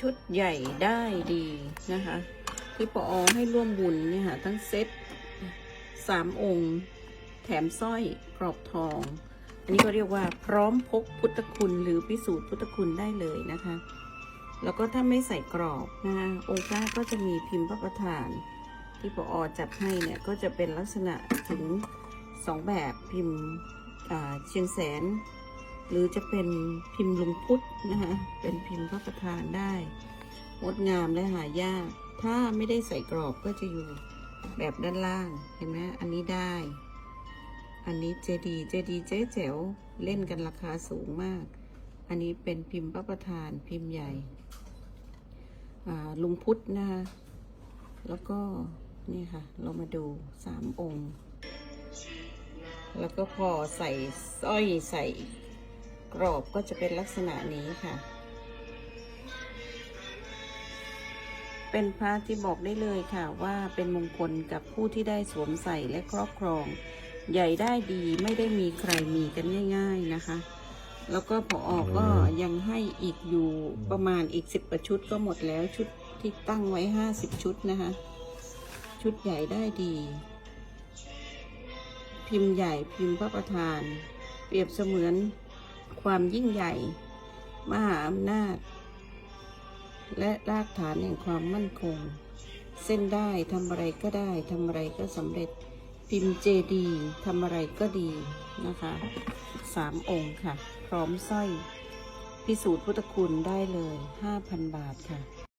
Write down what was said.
ชุดใหญ่ได้ดีนะคะ ที่ปออให้ร่วมบุญเนี่ยค่ะทั้งเซตสามองค์ แถมสร้อยกรอบทอง อันนี้ก็เรียกว่าพร้อมพกพุทธคุณหรือพิสูจน์พุทธคุณได้เลยนะคะ แล้วก็ถ้าไม่ใส่กรอบนะคะองค์พระก็จะมีพิมพ์พระประธาน ที่ปออจัดให้เนี่ยก็จะเป็นลักษณะถึงสองแบบพิมพ์เชียงแสน หรือจะเป็นพิมพ์ลุงพุทธนะคะเป็นพิมพ์พระประธานได้งดงามและหายาก ถ้าไม่ได้ใส่กรอบก็จะอยู่แบบด้านล่างเห็นไหมอันนี้ได้ อันนี้เจดีเจดีเจ๊แจ๋วเล่นกันราคาสูงมาก อันนี้เป็นพิมพ์พระประธานพิมพ์ใหญ่อ่าลุงพุทธนะคะแล้วก็นี่ค่ะ เรามาดูสามองค์ แล้วก็พอใส่สร้อยใส่ กรอบก็จะเป็นลักษณะนี้ค่ะ เป็นพระที่บอกได้เลยค่ะว่าเป็นมงคลกับผู้ที่ได้สวมใส่และครอบครอง ใหญ่ได้ดีไม่ได้มีใครมีกันง่าย ๆนะคะ แล้วก็พอออกก็ยังให้อีกอยู่ประมาณอีกสิบประชุดก็หมดแล้วชุดที่ตั้งไว้ห้าสิบชุดนะคะ ชุดใหญ่ได้ดี พิมพ์ใหญ่พิมพ์พระประธาน เปรียบเสมือน ความยิ่งใหญ่ มหาอำนาจ และรากฐานแห่งความมั่นคง เส้นได้ทำอะไรก็ได้ทำอะไรก็สำเร็จ พิมพ์เจดีทำอะไรก็ดีนะคะสามองค์ค่ะ พร้อมสร้อย พิสูจน์พุทธคุณได้เลย 5,000 บาทค่ะ